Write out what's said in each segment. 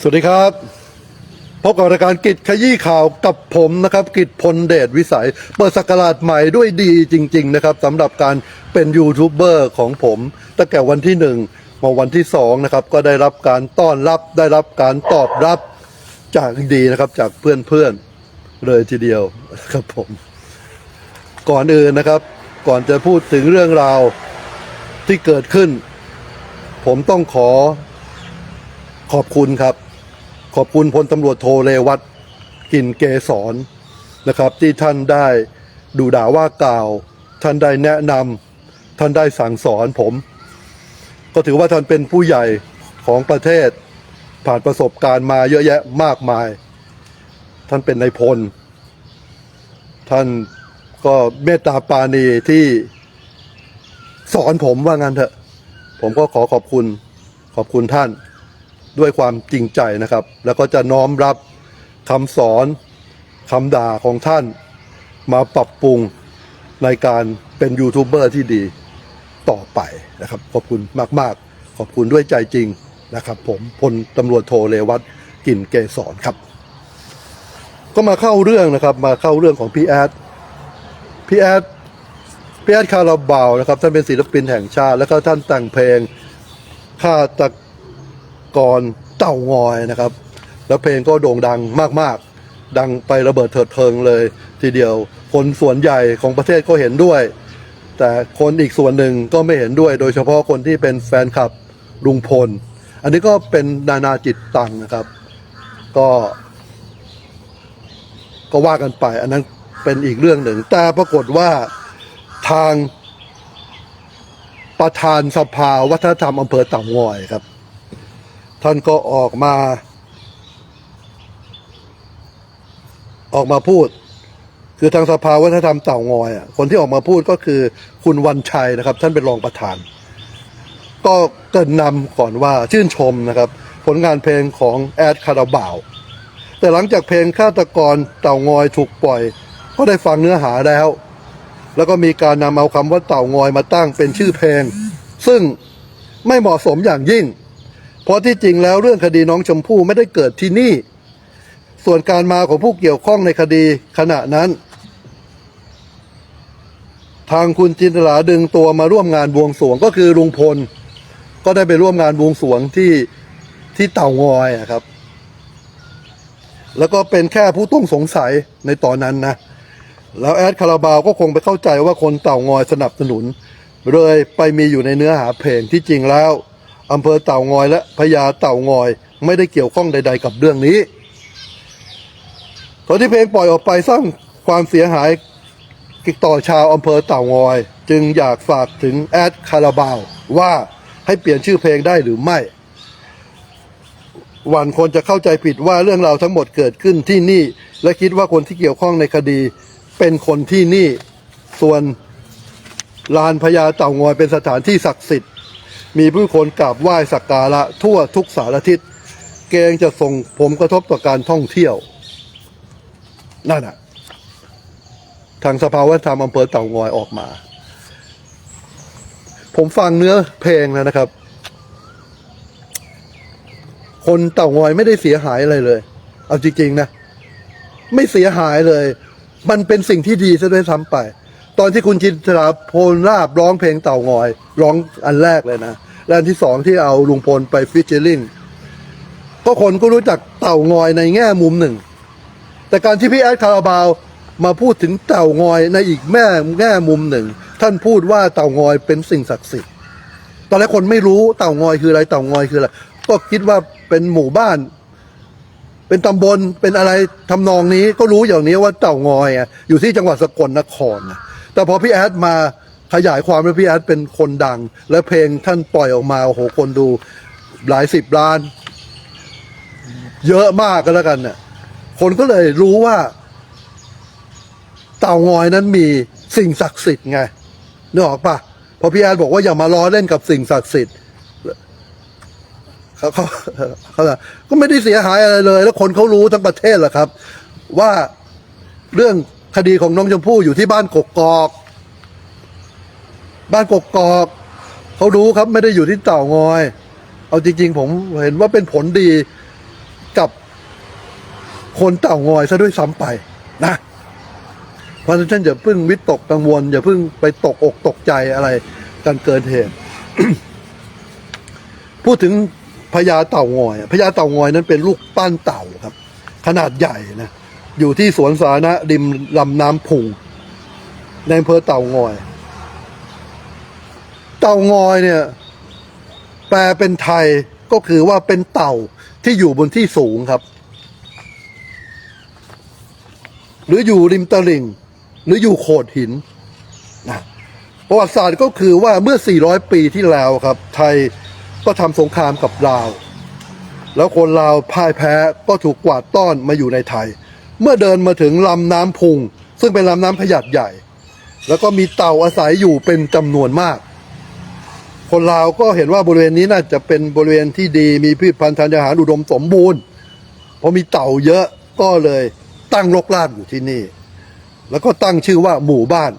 สวัสดีครับพบกับรายการกิจขยี้ข่าวกับผมนะครับ กิจพลเดชวิสัย เปิดสกราชใหม่ด้วยดีจริง ๆ นะครับสำหรับการเป็นยูทูบเบอร์ของผมตั้งแต่วันที่หนึ่งมาวันที่สองนะครับ ก็ได้รับการต้อนรับได้รับการตอบรับจากดีนะครับ จากเพื่อนๆเลยทีเดียวครับผม ก่อนอื่นนะครับ ก่อนจะพูดถึงเรื่องราวที่เกิดขึ้น ผมต้องขอขอบคุณครับ ขอบคุณพลตำรวจโทเรวัตกินเกษรนะครับ ที่ท่านได้ดูด่าว่ากล่าว ท่านได้แนะนำท่านได้สั่งสอนผม ก็ถือว่าท่านเป็นผู้ใหญ่ของประเทศ ผ่านประสบการณ์มาเยอะแยะมากมาย ท่านเป็นนายพล ท่านก็เมตตาปาณีที่สอนผมว่างั้นเถอะ ผมก็ขอขอบคุณขอบคุณท่าน ด้วยความจริงใจนะครับ แล้วก็จะน้อมรับคำสอนคำด่าของท่าน มาปรับปรุงในการเป็นยูทูบเบอร์ที่ดีต่อไปนะครับ ขอบคุณมาก ๆ ขอบคุณด้วยใจจริงนะครับ ผมพลตำรวจโทเลวัตกินเกษรครับ ก็มาเข้าเรื่องนะครับ มาเข้าเรื่องของพี่แอดพี่แอดพี่แอดคาราบาวนะครับ ท่านเป็นศิลปินแห่งชาติ แล้วก็ท่านแต่งเพลงฆาตก รเต่างอยนะครับ แล้วเพลงก็โด่งดังมากๆ ดังไประเบิดเถิดเทิงเลย ทีเดียวคนส่วนใหญ่ของประเทศก็เห็นด้วย แต่คนอีกส่วนหนึ่งก็ไม่เห็นด้วย โดยเฉพาะคนที่เป็นแฟนคลับลุงพล อันนี้ก็เป็นนานาจิตตังนะครับ ก็ ก็ว่ากันไป อันนั้นเป็นอีกเรื่องหนึ่ง แต่ปรากฏว่าทางประธานสภาวัฒนธรรมอำเภอเต่างอยครับ ท่านก็ออกมา ออกมาพูด คือทางสภาวัฒนธรรมเต่างอยอะคนที่ออกมาพูดก็คือคุณวันชัยนะครับ ท่านเป็นรองประธาน ก็เกินนำก่อนว่าชื่นชมนะครับ ผลงานเพลงของแอดคาราบาว แต่หลังจากเพลงฆาตกรเต่างอยถูกปล่อย ก็ได้ฟังเนื้อหาแล้ว แล้วก็มีการนำเอาคำว่าเต่างอยมาตั้งเป็นชื่อเพลง ซึ่งไม่เหมาะสมอย่างยิ่ง เพราะที่จริงแล้วเรื่องคดีน้องชมพู่ไม่ได้เกิดที่นี่ ส่วนการมาของผู้เกี่ยวข้องในคดีขณะนั้น ทางคุณจินตลาดึงตัวมาร่วมงานบวงสรวงก็คือลุงพล ก็ได้ไปร่วมงานบวงสรวงที่ที่เต่างอยอะครับ แล้วก็เป็นแค่ผู้ต้องสงสัยในตอนนั้นนะแล้วแอดคาราบาวก็คงไปเข้าใจว่าคนเต่างอยสนับสนุน เลยไปมีอยู่ในเนื้อหาเพลงที่จริงแล้ว อำเภอเต่างอยและพญาเต่างอย ไม่ได้เกี่ยวข้องใด ๆ กับเรื่องนี้ตอนที่เพลงปล่อยออกไปสร้างความเสียหายต่อชาวอำเภอเต่างอย จึงอยากฝากถึงแอดคาราบาวว่าให้เปลี่ยนชื่อเพลงได้หรือไม่หวันคนจะเข้าใจผิดว่าเรื่องราวทั้งหมดเกิดขึ้นที่นี่ และคิดว่าคนที่เกี่ยวข้องในคดีเป็นคนที่นี่ ส่วนลานพญาเต่างอยเป็นสถานที่ศักดิ์สิทธิ์ มีผู้คนกราบไหว้สักการะทั่วทุกสารทิศเกรงจะส่งผมกระทบต่อการท่องเที่ยว นั่นน่ะทางสภาวัฒนธรรมอำเภอเต่างอยออกมา ผมฟังเนื้อเพลงแล้วนะครับ คนเต่างอยไม่ได้เสียหายอะไรเลย เอาจริงๆนะ ไม่เสียหายเลย มันเป็นสิ่งที่ดีซะด้วยซ้ำไป ตอนที่คุณจินตราโพลลาบร้องเพลงเต่างอย ร้องอันแรกเลยนะ และอันที่สองที่เอาลุงพลไปฟิชเชอร์ลิงก็คนก็รู้จักเต่างอยในแง่มุมหนึ่ง แต่การที่พี่แอดคาราบาวมาพูดถึงเต่างอยในอีกแม่แง่มุมหนึ่ง ท่านพูดว่าเต่างอยเป็นสิ่งศักดิ์สิทธิ์ตอนแรกคนไม่รู้เต่างอยคืออะไรเต่างอยคืออะไรก็คิดว่าเป็นหมู่บ้าน เป็นตำบลเป็นอะไรทำนองนี้ก็รู้อย่างนี้ว่าเต่างอยอยู่ที่จังหวัดสกลนครแต่พอพี่แอดมา ขยายความว่าพี่แอดเป็นคนดัง และเพลงท่านปล่อยออกมาโอ้โหคนดูหลายสิบล้าน เยอะมากก็แล้วกันเนี่ยคนก็เลยรู้ว่า เต่างอยนั้นมีสิ่งศักดิ์สิทธิ์ไงนึกออกปะพอพี่แอดบอกว่าอย่ามาล้อเล่นกับสิ่งศักดิ์สิทธิ์เขาเขาเขาก็ไม่ได้เสียหายอะไรเลย แล้วคนเขารู้ทั้งประเทศแหละครับ ว่าเรื่องคดีของน้องชมพู่อยู่ที่บ้านกกอก บ้านกกอกเขารู้ครับไม่ได้อยู่ที่เต่างอย เอาจริง ๆ ผมเห็นว่าเป็นผลดีกับคนเต่างอยซะด้วยซ้ำไปนะเพราะฉะนั้นอย่าเพิ่งวิตกกังวล อย่าเพิ่งไปตกอกตกใจอะไรกันเกินเหตุพูดถึงพญาเต่างอยพญาเต่างอยนั้นเป็นลูกปั้นเต่าครับ ขนาดใหญ่นะอยู่ที่สวนสาธารณะริมลำน้ำพุงในอำเภอเต่างอย เต่างอยเนี่ย แปลเป็นไทยก็คือว่าเป็นเต่าที่อยู่บนที่สูงครับ หรืออยู่ริมตลิ่ง หรืออยู่โขดหินนะประวัติศาสตร์ก็คือว่าเมื่อ 400 ปีที่แล้วครับ ไทยก็ทำสงครามกับลาว แล้วคนลาวพ่ายแพ้ก็ถูกกวาดต้อนมาอยู่ในไทย เมื่อเดินมาถึงลำน้ำพุง ซึ่งเป็นลำน้ำขนาดใหญ่ แล้วก็มีเต่าอาศัยอยู่เป็นจำนวนมาก คนลาวก็เห็นว่าบริเวณนี้น่าจะเป็นบริเวณที่ดีมีพืชพันธุ์ทางอาหารอุดมสมบูรณ์เพราะมีเต่าเยอะก็เลยตั้งรกรากอยู่ที่นี่ แล้วก็ตั้งชื่อว่าหมู่บ้าน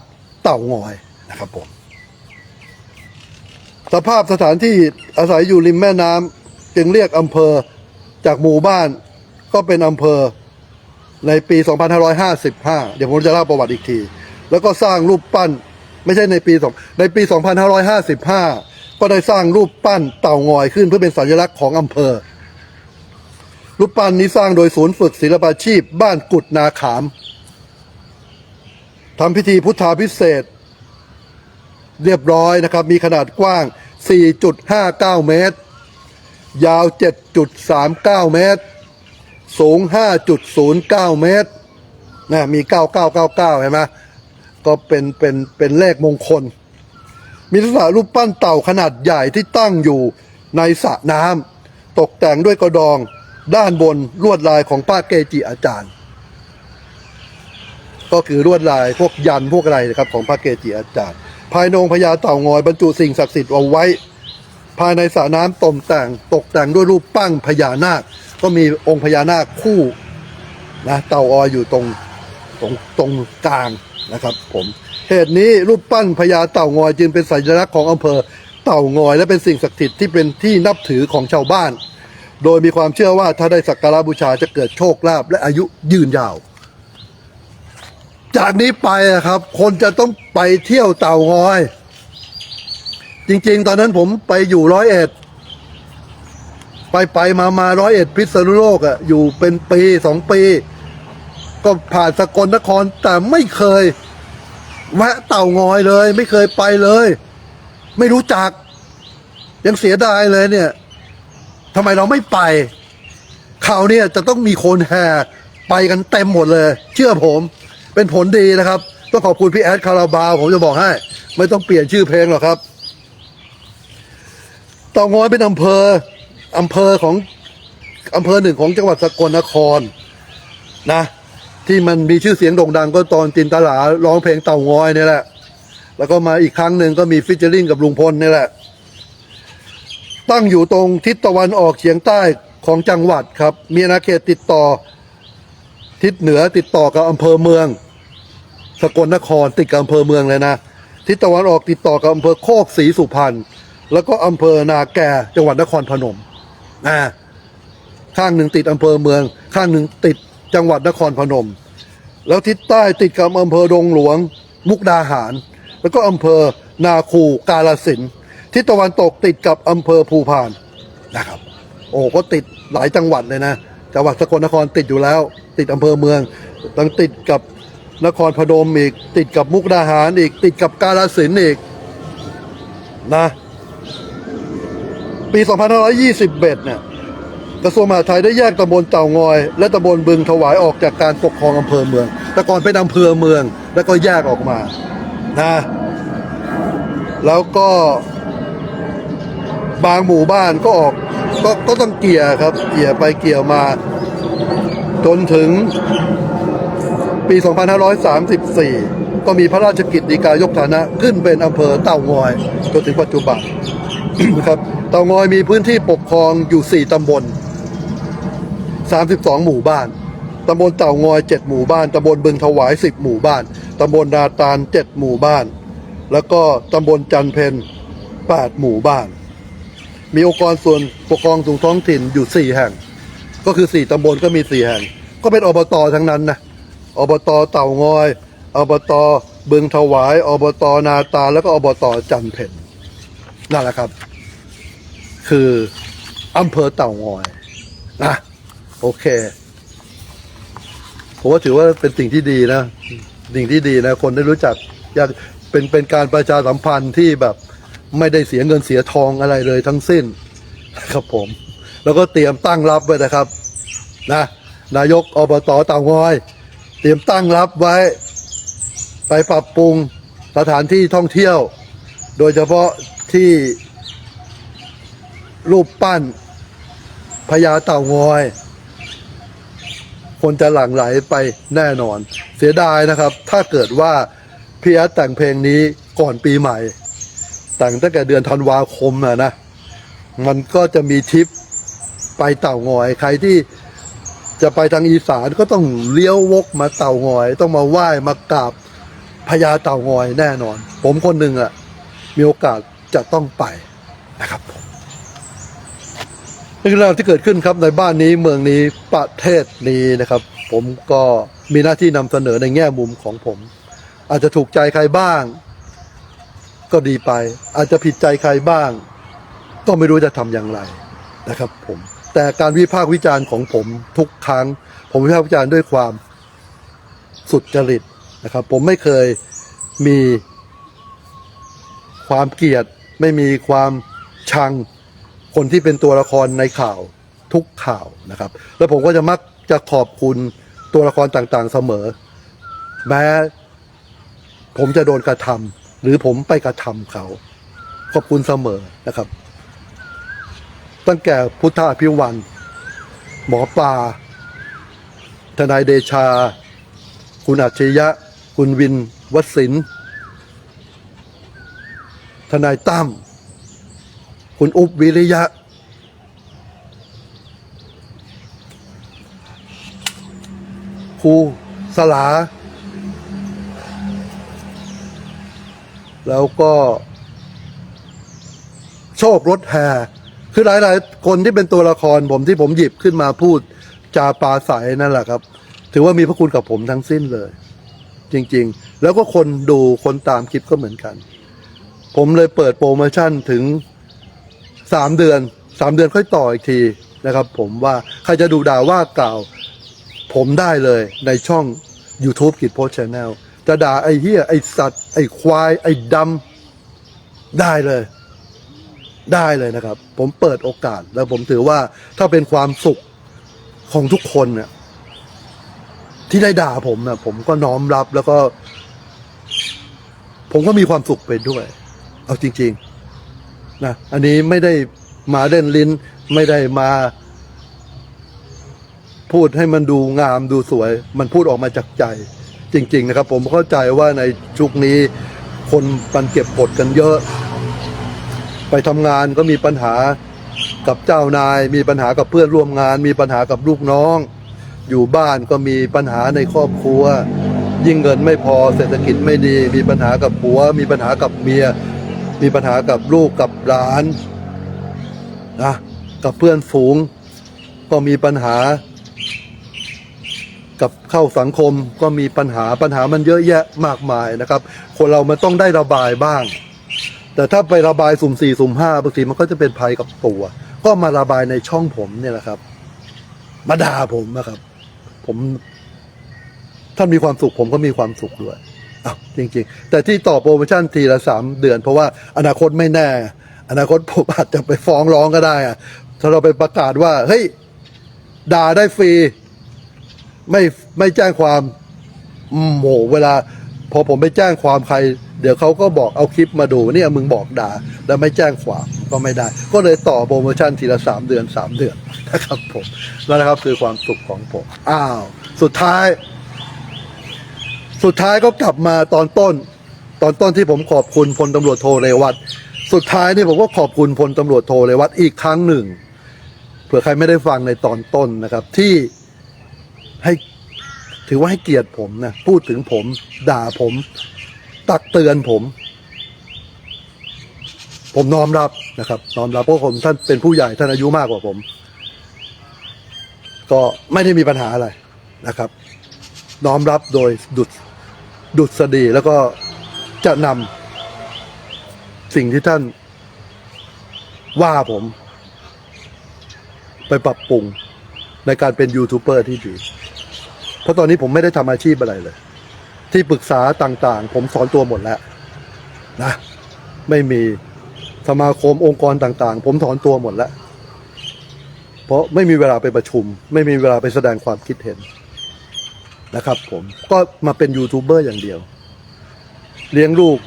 เต่างอยนะครับผมสภาพสถานที่อาศัยอยู่ริมแม่น้ำจึงเรียกอำเภอจากหมู่บ้านก็เป็นอำเภอในปี 2555 เดี๋ยวผมจะเล่าประวัติอีกที แล้วก็สร้างรูปปั้น ไม่ใช่ในปีสองในปี 2555 ก็ได้สร้างรูปปั้นเต่างอยขึ้นเพื่อเป็นสัญลักษณ์ของอำเภอ รูปปั้นนี้สร้างโดยศูนย์ฝึกศิลปาชีพ บ้านกุดนาขามทำพิธีพุทธาพิเศษ เรียบร้อยนะครับ มีขนาดกว้าง 4.59 เมตร ยาว 7.39 เมตร สูง 5.09 เมตรนะมี 9999 เห็นไหมก็เป็นเป็นเป็นเลขมงคล มีลักษณะรูปปั้นเต่าขนาดใหญ่ที่ตั้งอยู่ในสระน้ำตกแต่งด้วยกระดองด้านบนลวดลายของป้าเกจิอาจารย์ ก็คือลวดลายพวกยันพวกอะไรนะครับของพระเกจิอาจารย์ ภายในองค์พญาเต่างอยบรรจุสิ่งศักดิ์สิทธิ์เอาไว้ ภายในสระน้ำตกแต่งตกแต่งด้วยรูปปั้งพญานาค ก็มีองค์พญานาคคู่นะเต่าออยอยู่ตรงตรงตรงกลางนะครับ ผม เหตุนี้รูปปั้นพญาเต่างอยจึงเป็นสัญลักษณ์ของอำเภอเต่างอย และเป็นสิ่งศักดิ์สิทธิ์ที่เป็นที่นับถือของชาวบ้าน โดยมีความเชื่อว่าถ้าได้สักการะบูชาจะเกิดโชคลาภและอายุยืนยาว จากนี้ไปอะครับ คนจะต้องไปเที่ยวเต่างอย จริงๆ ตอนนั้นผมไปอยู่ร้อยเอ็ดไปไปมามาร้อยเอ็ดพิษณุโลกอะอยู่เป็นปีสองปี ก็ผ่านสกลนครแต่ไม่เคย แวะเต่างอยเลย ไม่เคยไปเลย ไม่รู้จัก ยังเสียดายเลยเนี่ยทำไมเราไม่ไปข่าวเนี่ยจะต้องมีคนแห่ไปกันเต็มหมดเลย เชื่อผมเป็นผลดีนะครับ ต้องขอบคุณพี่แอดคาราบาวผมจะบอกให้ ไม่ต้องเปลี่ยนชื่อเพลงหรอกครับเตางอยเป็นอำเภออำเภอของอำเภอหนึ่งของจังหวัดสกลนครนะ ที่มันมีชื่อเสียงโด่งดังก็ตอนจินตลาร้องเพลงเต่างอยนี่แหละ แล้วก็มาอีกครั้งหนึ่งก็มีฟิชเจอริงกับลุงพลนี่แหละ ตั้งอยู่ตรงทิศตะวันออกเฉียงใต้ของจังหวัดครับ มีอาณาเขตติดต่อ ทิศเหนือติดต่อกับอำเภอเมือง สกลนครติดกับอำเภอเมืองเลยนะ ทิศตะวันออกติดต่อกับอำเภอโคกศรีสุพรรณแล้วก็อำเภอนาแกจังหวัดนครพนมนะข้างหนึ่งติดอำเภอเมือง ข้างหนึ่งติด จังหวัดนครพนม แล้วทิศใต้ติดกับอำเภอดงหลวง มุกดาหาร แล้วก็อำเภอนาคูกาลสินทิศตะวันตกติดกับอำเภอภูพานนะครับ โอ้ก็ติดหลายจังหวัดเลยนะจังหวัดสกลนครติดอยู่แล้ว ติดอำเภอเมืองต้องติดกับนครพนมอีก ติดกับมุกดาหารอีก ติดกับกาลสินอีกนะ ปี 2521 เนี่ย ระทรวงมหาดไทยได้แยกตำบลเต่างอย และตำบลบึงถวายออกจากการปกครองอำเภอเมือง แต่ก่อนเป็นอำเภอเมืองแล้วก็แยกออกมานะแล้วก็บางหมู่บ้านก็ออกก็ก็ต้องเกี่ยครับ เกี่ยไปเกี่ยมา จนถึงปี 2534 ก็มีพระราชกิจฎีกายกฐานะ ขึ้นเป็นอำเภอเต่างอยจนถึงปัจจุบันนะครับ เต่างอยมีพื้นที่ปกครองอยู่ 4 ตำบล 32 หมู่บ้าน ตำบลเต่างอย 7 หมู่บ้าน ตำบลบึงถวาย 10 หมู่บ้าน ตำบลนาตาล 7 หมู่บ้าน แล้วก็ตำบลจันเพน8 หมู่บ้าน มีองค์กรส่วนปกครองส่วนท้องถิ่นอยู่ 4 แห่ง ก็คือสี่ตำบลก็มีสี่แห่ง ก็เป็นอบตทั้งนั้นนะ อบตเต่างอย อบตบึงถวาย อบตนาตาล แล้วก็อบตจันเพ็ญนั่นแหละครับ คืออำเภอเต่างอยนะ โอเคผมว่าถือว่าเป็นสิ่งที่ดีนะสิ่งที่ดีนะ คนได้รู้จักอยากเป็นเป็นการประชาสัมพันธ์ที่แบบไม่ได้เสียเงินเสียทองอะไรเลยทั้งสิ้นครับผม แล้วก็เตรียมตั้งรับไว้นะครับ นะนายกอบตเต่างอย เตรียมตั้งรับไว้ ไปปรับปรุงสถานที่ท่องเที่ยว โดยเฉพาะที่รูปปั้นพญาเต่างอย คนจะหลั่งไหลไปแน่นอน เสียดายนะครับ ถ้าเกิดว่าพี่แอดแต่งเพลงนี้ก่อนปีใหม่ แต่งตั้งแต่เดือนธันวาคมนะนะ มันก็จะมีทริปไปเต่างอย ใครที่จะไปทางอีสานก็ต้องเลี้ยววกมาเต่างอย ต้องมาไหว้มากราบพญาเต่างอยแน่นอน ผมคนหนึ่งอะมีโอกาสจะต้องไปนะครับผม เรื่องราวที่เกิดขึ้นครับในบ้านนี้เมืองนี้ประเทศนี้นะครับ ผมก็มีหน้าที่นำเสนอในแง่มุมของผม อาจจะถูกใจใครบ้าง ก็ดีไป อาจจะผิดใจใครบ้าง ก็ไม่รู้จะทำอย่างไรนะครับ ผม แต่การวิพากษ์วิจารณ์ของผมทุกครั้ง ผมวิพากษ์วิจารณ์ด้วยความสุดจริตนะครับ ผมไม่เคยมีความเกลียด ไม่มีความชัง คนที่เป็นตัวละครในข่าวทุกข่าวนะครับ แล้วผมก็จะมักจะขอบคุณตัวละครต่างๆเสมอ แม้ผมจะโดนกระทำหรือผมไปกระทำเขา ขอบคุณเสมอนะครับ ตั้งแต่พุทธอภิวัน หมอปลาทนายเดชา คุณอัจฉริยะ คุณวินวศินทนายตั้ม คุณอุบวิริยะ ครูสลา แล้วก็โชครถแห่คือหลาย ๆ คนที่เป็นตัวละครผมที่ผมหยิบขึ้นมาพูดจาปาใสนั่นแหละครับ ถือว่ามีพระคุณกับผมทั้งสิ้นเลย จริง ๆ แล้วก็คนดูคนตามคลิปก็เหมือนกัน ผมเลยเปิดโปรโมชั่นถึง สามเดือนสามเดือนค่อยต่ออีกทีนะครับ ผมว่าใครจะดูด่าว่ากล่าว ผมได้เลยในช่อง YouTube กิจโพสชแนลจะด่าไอ้เหี้ยไอ้สัตว์ ไอ้ควาย ไอ้ดำได้เลย ได้เลยนะครับ ผมเปิดโอกาสแล้วผมถือว่าถ้าเป็นความสุขของทุกคนเนี่ยที่ได้ด่าผมนะผมก็น้อมรับแล้วก็ ผมก็มีความสุขไปด้วย เอาจริง ๆ นะอันนี้ไม่ได้มาเล่นลิ้น ไม่ได้มา พูดให้มันดูงามดูสวย มันพูดออกมาจากใจ จริง ๆ นะครับ ผมเข้าใจว่าในชุกนี้ คนมันเก็บกดกันเยอะ ไปทำงานก็มีปัญหากับเจ้านาย มีปัญหากับเพื่อนร่วมงาน มีปัญหากับลูกน้อง อยู่บ้านก็มีปัญหาในครอบครัว ยิ่งเงินไม่พอเศรษฐกิจไม่ดี มีปัญหากับผัว มีปัญหากับเมีย มีปัญหากับลูกกับหลานนะกับเพื่อนฝูง ก็มีปัญหา กับเข้าสังคมก็มีปัญหาปัญหามันเยอะแยะมากมายนะครับ คนเรามันต้องได้ระบายบ้าง แต่ถ้าไประบายสุ่มสี่สุ่มห้าบางทีมันก็จะเป็นภัยกับตัว ก็มาระบายในช่องผมเนี่ยแหละครับ มาด่าผมนะครับ ผมท่านมีความสุขผมก็มีความสุขด้วย อ้าวจริงๆ แต่ที่ต่อโปรโมชั่นทีละสามเดือน เพราะว่าอนาคตไม่แน่ อนาคตผมอาจจะไปฟ้องร้องก็ได้อะถ้าเราไปประกาศว่า เฮ้ย ด่าได้ฟรี ไม่ไม่แจ้งความอืมโหเวลา พอผมไปแจ้งความใคร เดี๋ยวเขาก็บอกเอาคลิปมาดูเนี่ยมึงบอกด่า แล้วไม่แจ้งความก็ไม่ได้ ก็เลยต่อโปรโมชั่นทีละสามเดือนสามเดือนนะครับผมแล้วนะครับคือความสุขของผมอ้าว สุดท้าย สุดท้ายก็กลับมาตอนต้น ตอนต้นที่ผมขอบคุณพลตำรวจโทเรวัตสุดท้ายนี่ผมก็ขอบคุณพลตำรวจโทเรวัตอีกครั้งหนึ่งเผื่อใครไม่ได้ฟังในตอนต้นนะครับ ที่ให้ถือว่าให้เกียรติผมนะพูดถึงผม ด่าผม ตักเตือนผม ผมน้อมรับนะครับน้อมรับเพราะผมท่านเป็นผู้ใหญ่ท่านอายุมากกว่าผม ก็ไม่ได้มีปัญหาอะไรนะครับ น้อมรับโดยดุด ดุษฎีแล้วก็จะนำสิ่งที่ท่าน ว่าผม ไปปรับปรุงในการเป็นยูทูบเบอร์ที่ดี เพราะตอนนี้ผมไม่ได้ทำอาชีพอะไรเลย ที่ปรึกษาต่างๆ ผมสอนตัวหมดแล้วนะ ไม่มีสมาคมองค์กรต่างๆ ผมถอนตัวหมดแล้ว เพราะไม่มีเวลาไปประชุม ไม่มีเวลาไปแสดงความคิดเห็น นะครับผมก็มาเป็นยูทูบเบอร์อย่างเดียว เลี้ยงลูก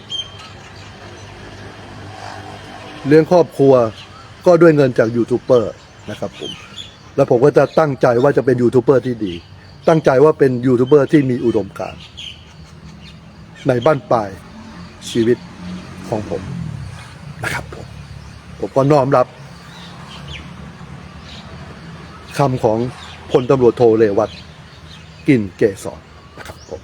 เลี้ยงครอบครัว ก็ด้วยเงินจากยูทูบเบอร์นะครับผมแล้วผมก็จะตั้งใจว่าจะเป็นยูทูบเบอร์ที่ดี ตั้งใจว่าเป็นยูทูบเบอร์ที่มีอุดมการณ์ในบ้านปลายชีวิตของผมนะครับผมผมก็น้อมรับคำของพลตำรวจโทเรวัต กลินเกษรนะครับผม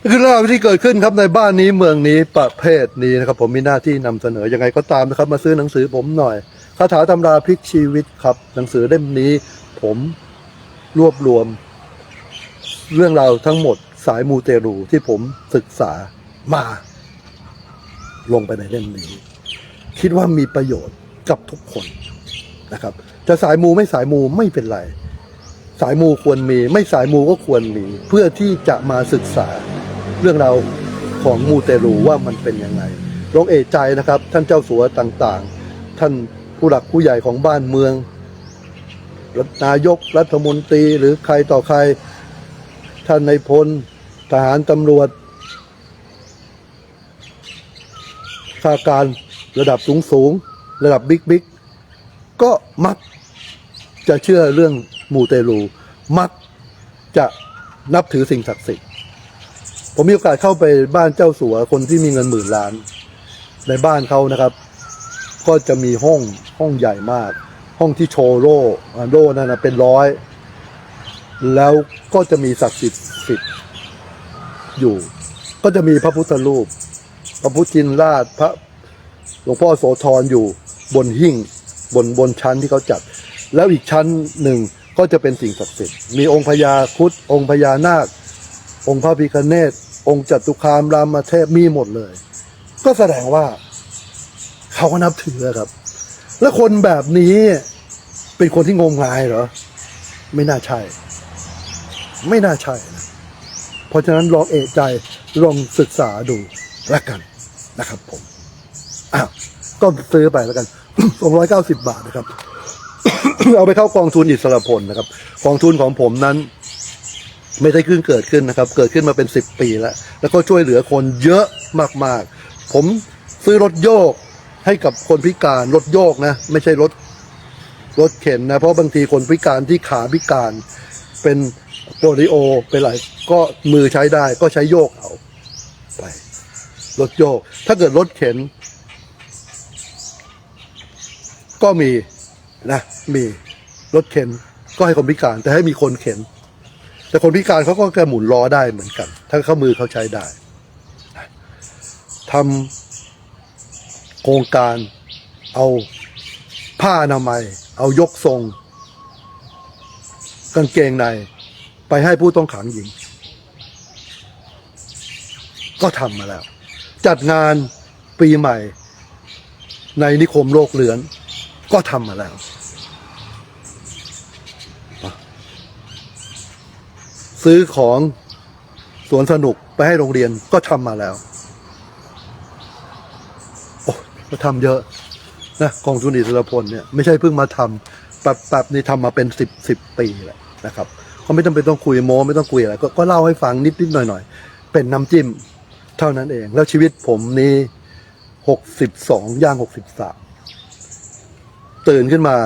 นี่คือเรื่องราวที่เกิดขึ้นครับในบ้านนี้เมืองนี้ประเภทนี้นะครับ ผมมีหน้าที่นำเสนอยังไงก็ตามนะครับ มาซื้อหนังสือผมหน่อยคาถาตำราพลิกชีวิตครับ หนังสือเล่มนี้ ผมรวบรวม เรื่องราวทั้งหมดสายมูเตรูที่ผมศึกษามา ลงไปในเล่มนี้ คิดว่ามีประโยชน์กับทุกคนนะครับ จะสายมูไม่สายมูไม่เป็นไร สายมูควรมี ไม่สายมูก็ควรมี เพื่อที่จะมาศึกษาเรื่องราวของมูเตลูว่ามันเป็นยังไงลองเอกใจนะครับ ท่านเจ้าสัวต่างๆ ท่านผู้หลักผู้ใหญ่ของบ้านเมืองนายกรัฐมนตรีหรือใครต่อใคร ท่านในพลทหารตำรวจข้าการระดับสูงสูงๆระดับบิ๊กบิ๊กก็มักจะเชื่อเรื่อง มูเตลู มักจะนับถือสิ่งศักดิ์สิทธิ์ ผมมีโอกาสเข้าไปบ้านเจ้าสัวคนที่มีเงินหมื่นล้าน ในบ้านเขานะครับ ก็จะมีห้องห้องใหญ่มาก ห้องที่โชว์โล่อ่าโล่นั่นนะเป็นร้อย แล้วก็จะมีศักดิ์สิทธิ์อยู่ ก็จะมีพระพุทธรูป พระพุทธชินราชพระหลวงพ่อโสธรอยู่บนหิ้งบนบนชั้นที่เขาจัด แล้วอีกชั้นหนึ่ง ก็จะเป็นสิ่งศักดิ์สิทธิ์มีองค์พญาครุดองค์พญานาค องค์พระพิคเนตองค์จตุคามรามเทพมีหมดเลย ก็แสดงว่า เขาก็นับถือครับ แล้วคนแบบนี้เป็นคนที่งมงายเหรอ ไม่น่าใช่ ไม่น่าใช่นะเพราะฉะนั้นลองเอะใจลองศึกษาดูละกันนะครับผมอ้าวก็ซื้อไปแล้วกัน290บาทนะครับ เอาไปเข้ากองทุนอิสระพลนะครับ กองทุนของผมนั้น ไม่ได้ขึ้นเกิดขึ้นนะครับ เกิดขึ้นมาเป็นสิบปีแล้ว แล้วก็ช่วยเหลือคนเยอะมากๆ ผมซื้อรถโยกให้กับคนพิการรถโยกนะ ไม่ใช่รถรถเข็นนะ เพราะบางทีคนพิการที่ขาพิการเป็นโปลิโอเป็นอะไรก็มือใช้ได้ก็ใช้โยกเอาไปรถโยก ถ้าเกิดรถเข็น ก็มี นะมีรถเข็นก็ให้คนพิการแต่ให้มีคนเข็น แต่คนพิการเขาก็แค่หมุนล้อได้เหมือนกัน ถ้าเขามือเขาใช้ได้ทำโครงการเอาผ้าอนามัย เอายกทรง กางเกงใน ไปให้ผู้ต้องขังหญิง ก็ทำมาแล้ว จัดงานปีใหม่ในนิคมโลกเลือน ก็ทำมาแล้ว ซื้อของสวนสนุกไปให้โรงเรียนก็ทำมาแล้ว โอ้ก็ทำเยอะนะกองทุนอิสรพลเนี่ยไม่ใช่เพิ่งมาทำแบบแบบนี่ทำมาเป็นสิบสิบปีแล้วนะครับเขาไม่จำเป็นต้องคุยโม้ไม่ต้องคุยอะไรกก็เล่าให้ฟังนิดนิดหน่อยหน่อยเป็นน้ำจิ้มเท่านั้นเอง แล้วชีวิตผมนี่หกสิบสองย่างหกสิบสาม ตื่นขึ้นมา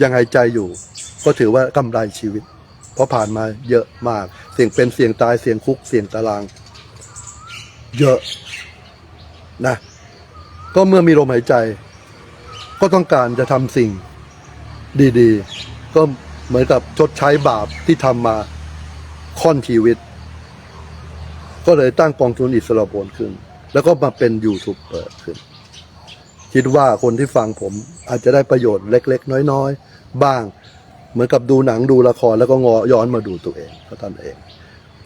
ยังหายใจอยู่ ก็ถือว่ากำไรชีวิต เพราะผ่านมาเยอะมาก เสี่ยงเป็นเสี่ยงตายเสี่ยงคุกเสี่ยงตาราง เยอะนะ ก็เมื่อมีลมหายใจ ก็ต้องการจะทำสิ่งดีๆ ก็เหมือนกับชดใช้บาปที่ทำมาค่อนชีวิต ก็เลยตั้งกองทุนอิสระพลขึ้น แล้วก็มาเป็นยูทูบเบอร์ขึ้น คิดว่าคนที่ฟังผม อาจจะได้ประโยชน์เล็ก ๆ น้อย ๆ บ้าง เหมือนกับดูหนังดูละครแล้วก็งอย้อนมาดูตัวเองก็ตอนเอง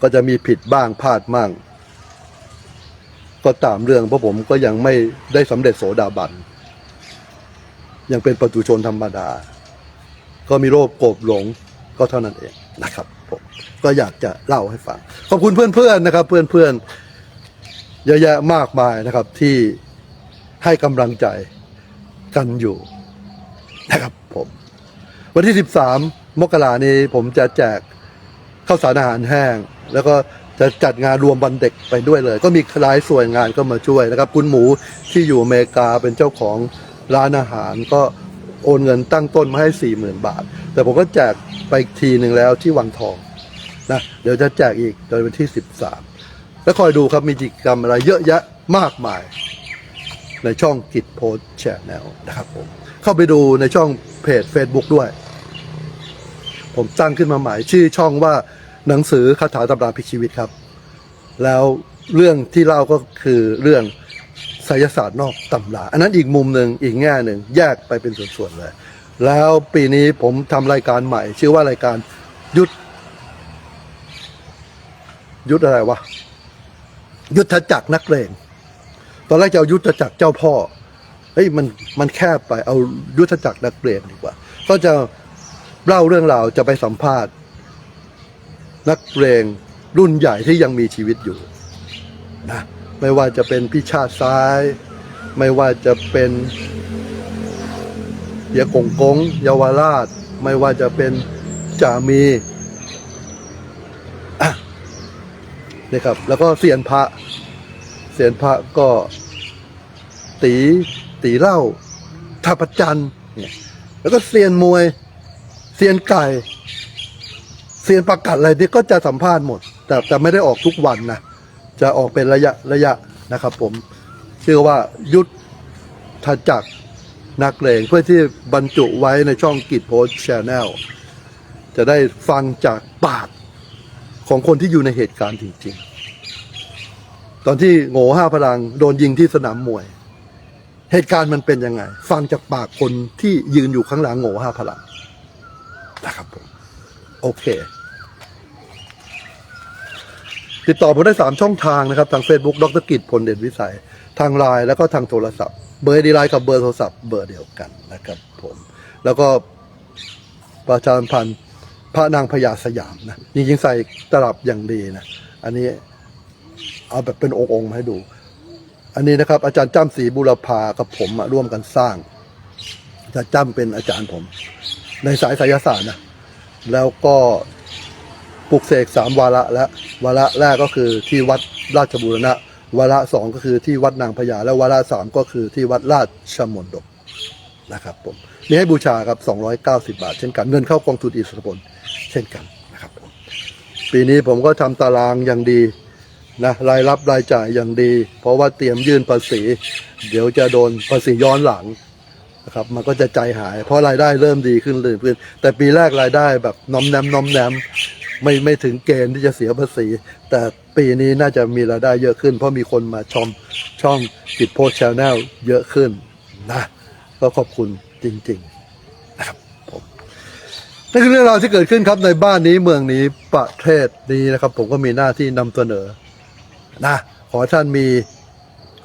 ก็จะมีผิดบ้างพลาดมั่งก็ตามเรื่องเพราะผมก็ยังไม่ได้สำเร็จโสดาบัน ยังเป็นปัตุชนธรรมดา ก็มีโรคโกรธหลงก็เท่านั้นเองนะครับผมก็อยากจะเล่าให้ฟัง ขอบคุณเพื่อนๆนะครับ เพื่อนๆเยอะแยะมากมายนะครับที่ให้กำลังใจกันอยู่ นะครับผมวันที่ 13 มกรานี้ผมจะแจกข้าวสารอาหารแห้ง แล้วก็จะจัดงานรวมวันเด็กไปด้วยเลย ก็มีหลายส่วนงานก็มาช่วยนะครับ คุณหมูที่อยู่อเมริกาเป็นเจ้าของร้านอาหารก็โอนเงินตั้งต้นมาให้ 40,000 บาท แต่ผมก็แจกไปอีกทีหนึ่งแล้วที่วังทองนะเดี๋ยวจะแจกอีกในวันที่ 13 แล้วคอยดูครับมีกิจกรรมอะไรเยอะแยะมากมาย ในช่องกิจโพสแชร์แนลนะครับผม เข้าไปดูในช่องเพจ Facebook ด้วย ผมตั้งขึ้นมาใหม่ชื่อช่องว่าหนังสือคาถาตำราพลิกชีวิตครับ แล้วเรื่องที่เล่าก็คือเรื่องไสยศาสตร์นอกตำรา อันนั้นอีกมุมหนึ่งอีกแง่หนึ่งแยกไปเป็นส่วนๆเลย แล้วปีนี้ผมทำรายการใหม่ ชื่อว่ารายการยุทธยุทธอะไรวะ ยุทธจักรนักเลงตอนแรกจะเอายุทธจักรเจ้าพ่อ เฮ้ยมันมันแคบไปเอายุทธจักรนักเรียนดีกว่า ก็จะเล่าเรื่องราวจะไปสัมภาษณ์ นักเรียงรุ่นใหญ่ที่ยังมีชีวิตอยู่นะไม่ว่าจะเป็นพิชาติซ้าย ไม่ว่าจะเป็นเยกงกงเยาวราช ไม่ว่าจะเป็นจามีอะนี่ครับ แล้วก็เสียนพระ เสียนพระก็ตี ตีเหล้าท่าประจันเนี่ยแล้วก็เซียนมวยเซียนไก่เซียนประกัดอะไรที่ก็จะสัมภาษณ์หมด แต่แต่ไม่ได้ออกทุกวันนะจะออกเป็นระยะระยะนะครับผมชื่อว่ายุทธจักรนักเลงเพื่อที่บรรจุไว้ในช่องกิจโพสแชนแนลจะได้ฟังจากปากของคนที่อยู่ในเหตุการณ์จริงๆ ตอนที่โง่ห้าพลังโดนยิงที่สนามมวย เหตุการณ์มันเป็นยังไง ฟังจากปากคนที่ยืนอยู่ข้างหลังโง่ห้าพลังนะครับผมโอเค ติดต่อผมได้สามช่องทางนะครับ ทาง Facebook ดรกิจพลเด่นวิสัย ทางไลน์แล้วก็ทางโทรศัพท์ เบอร์ดีไลน์กับเบอร์โทรศัพท์เบอร์เดียวกันนะครับผม แล้วก็ประชาสัมพันธ์พระนางพญาสยามนะจริงๆใส่ตลับอย่างดีนะ อันนี้เอาแบบเป็นองค์ๆมาให้ดู อันนี้นะครับ อาจารย์จ้ำศรีบุรพากับผมร่วมกันสร้างอาจารย์จ้ำเป็นอาจารย์ผม ในสายไสยศาสตร์นะแล้วก็ปลุกเสกสามวาระและวาระแรกก็คือที่วัดราชบูรณะ วาระสองก็คือที่วัดนางพญาและวาระสามก็คือที่วัดราชมนดกนะครับผมมีให้บูชาครับ 290 บาท เช่นกันเงินเข้ากองทุนอิสระพลเช่นกันนะครับผมปีนี้ผมก็ทำตารางอย่างดี นะรายรับรายจ่ายอย่างดี เพราะว่าเตรียมยื่นภาษี เดี๋ยวจะโดนภาษีย้อนหลังนะครับมันก็จะใจหาย เพราะรายได้เริ่มดีขึ้นเลยขึ้นแต่ปีแรกรายได้แบบน้อมแนมน้อมแนมไม่ไม่ถึงเกณฑ์ที่จะเสียภาษี แต่ปีนี้น่าจะมีรายได้เยอะขึ้น เพราะมีคนมาชมช่องกิจโพสชแนลเยอะขึ้นนะก็ขอบคุณจริงๆนะครับผมนี่คือเรื่องราวที่เกิดขึ้นครับในบ้านนี้เมืองนี้ประเทศนี้นะครับ ผมก็มีหน้าที่นำเสนอ นะขอท่านมี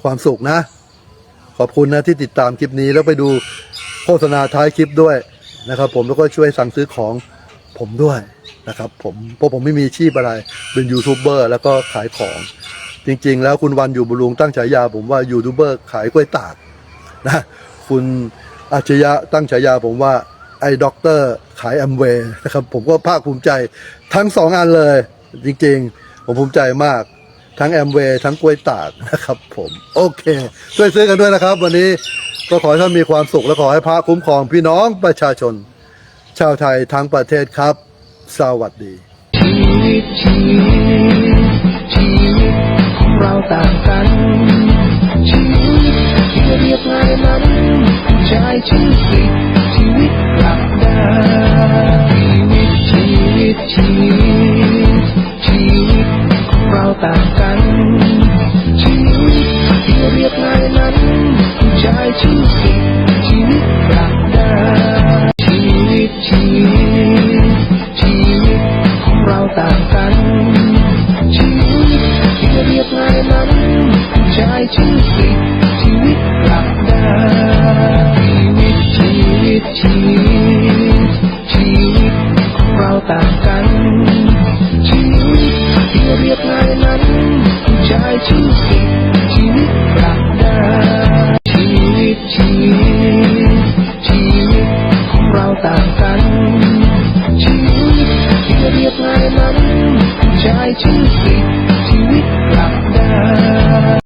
ความสุขนะ ขอบคุณนะที่ติดตามคลิปนี้แล้วไปดูโฆษณาท้ายคลิปด้วยนะครับผมแล้วก็ช่วยสั่งซื้อของผมด้วยนะครับผมเพราะผมไม่มีชีพอะไรเป็นยูทูบเบอร์แล้วก็ขายของ จริง ๆ แล้วคุณวันอยู่บำรุงตั้งฉายา ผมว่ายูทูบเบอร์ขายกล้วยตากนะคุณอาชยะตั้งฉายาผมว่าไอ้ด็อกเตอร์ขายแอมเวย์นะครับผมก็ภาคภูมิใจทั้งสองอันเลย จริง ๆ ผมภูมิใจมาก ทั้งแอมเวย์ทั้งกล้วยตากนะครับผม โอเค ช่วยซื้อกันด้วยนะครับ วันนี้ก็ขอให้ท่านมีความสุขและขอให้พระคุ้มครองพี่น้องประชาชน ชาวไทยทั้งประเทศครับ สวัสดีชีวิตของเราต่างกันชีวิตที่เรียบง่ายนั้นผู้ชายชื่อสิชีวิตกลับด้าชีวิตชีวิตชีวิต ต่างกันชีวิตที่เรียบง่ายนั้นผู้ชายชื่อสิ